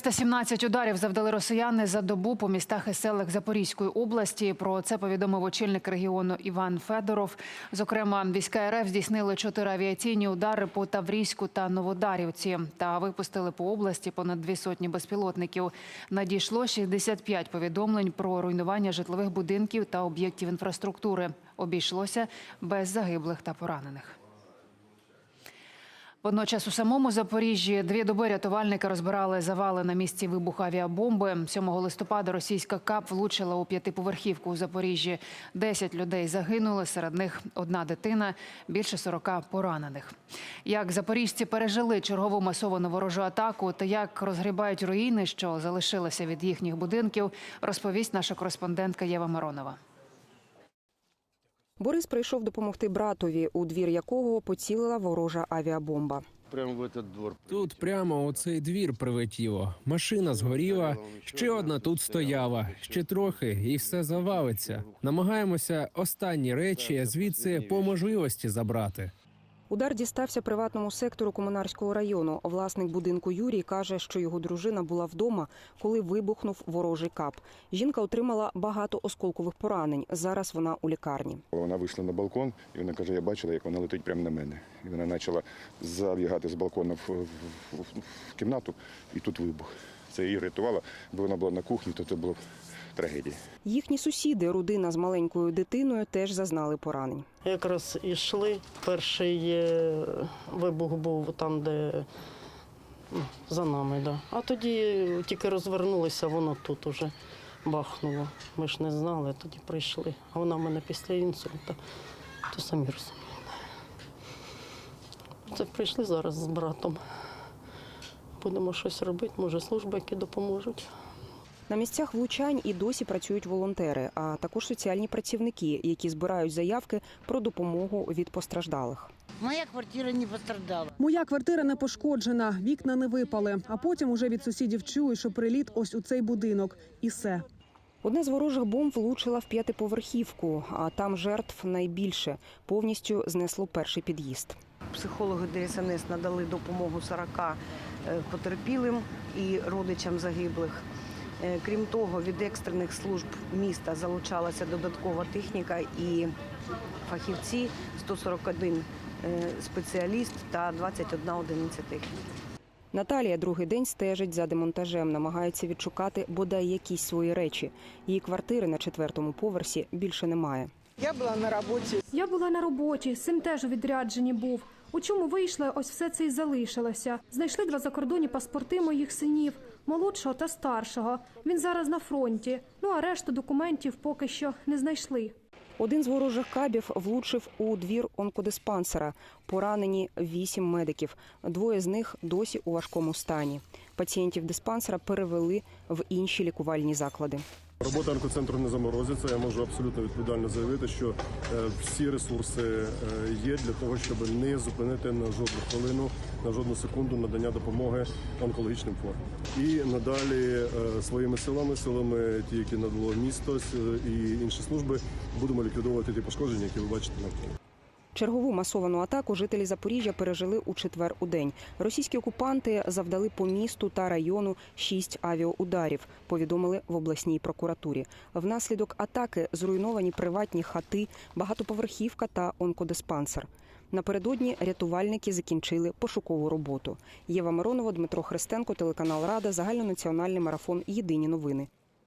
317 ударів завдали росіяни за добу по містах і селах Запорізької області. Про це повідомив очільник регіону Іван Федоров. Зокрема, війська РФ здійснили чотири авіаційні удари по Таврійську та Новодарівці та випустили по області понад дві сотні безпілотників. Надійшло 65 повідомлень про руйнування житлових будинків та об'єктів інфраструктури. Обійшлося без загиблих та поранених. Водночас у самому Запоріжжі дві доби рятувальники розбирали завали на місці вибуху авіабомби. 7 листопада російська КАП влучила у п'ятиповерхівку у Запоріжжі. Десять людей загинули, серед них одна дитина, більше 40 поранених. Як запоріжці пережили чергову масовану ворожу атаку та як розгрібають руїни, що залишилися від їхніх будинків, розповість наша кореспондентка Єва Миронова. Борис прийшов допомогти братові, у двір якого поцілила ворожа авіабомба. Прямо в этот двор. Тут прямо у цей двір прилетіло. Машина згоріла, ще одна тут стояла, ще трохи, і все завалиться. Намагаємося останні речі звідси по можливості забрати. Удар дістався приватному сектору комунарського району. Власник будинку Юрій каже, що його дружина була вдома, коли вибухнув ворожий кап. Жінка отримала багато осколкових поранень. Зараз вона у лікарні. Вона вийшла на балкон, і вона каже, я бачила, як вона летить прямо на мене. І вона почала забігати з балкона в, в, в, в кімнату, і тут вибух. Це її рятувало, бо вона була на кухні, то це було б трагедія. Їхні сусіди, родина з маленькою дитиною, теж зазнали поранень. Якраз йшли. Перший е, вибух був там, де ну, за нами, да. а тоді тільки розвернулися, воно тут уже бахнуло. Ми ж не знали, тоді прийшли. А вона в мене після інсульту, то самі розумієте. Це прийшли зараз з братом. Будемо щось робити, може, служби, які допоможуть. На місцях влучань і досі працюють волонтери, а також соціальні працівники, які збирають заявки про допомогу від постраждалих. Моя квартира не пострадала. Моя квартира не пошкоджена, вікна не випали. А потім уже від сусідів чую, що приліт ось у цей будинок. І все. Одна з ворожих бомб влучила в п'ятиповерхівку, а там жертв найбільше. Повністю знесло перший під'їзд. Психологи ДСНС надали допомогу 40 е, потерпілим і родичам загиблих. Е, Крім того, від екстрених служб міста залучалася додаткова техніка і фахівці 141 е, спеціаліст та 21 одиниця техніки. Наталія другий день стежить за демонтажем, намагається відшукати бодай якісь свої речі. Її квартири на четвертому поверсі більше немає. Я була на роботі. Я була на роботі, син теж у відрядженні був. У чому вийшла, ось все це і залишилося. Знайшли два закордонні паспорти моїх синів, молодшого та старшого. Він зараз на фронті. Ну а решту документів поки що не знайшли. Один з ворожих кабів влучив у двір онкодиспансера. Поранені вісім медиків. Двоє з них досі у важкому стані. Пацієнтів диспансера перевели в інші лікувальні заклади. Робота онкоцентру не заморозиться. Я можу абсолютно відповідально заявити, що е, всі ресурси е, є для того, щоб не зупинити на жодну хвилину, на жодну секунду надання допомоги онкологічним хворим. І надалі е, своїми силами, силами ті, які надало місто і інші служби, будемо ліквідовувати ті пошкодження, які ви бачите навколо. Чергову масовану атаку жителі Запоріжжя пережили у четвер у день. Російські окупанти завдали по місту та району шість авіаударів. Повідомили в обласній прокуратурі. Внаслідок атаки зруйновані приватні хати, багатоповерхівка та онкодиспансер. Напередодні рятувальники закінчили пошукову роботу. Єва Миронова, Дмитро Христенко, телеканал Рада, загальнонаціональний марафон. Єдині новини.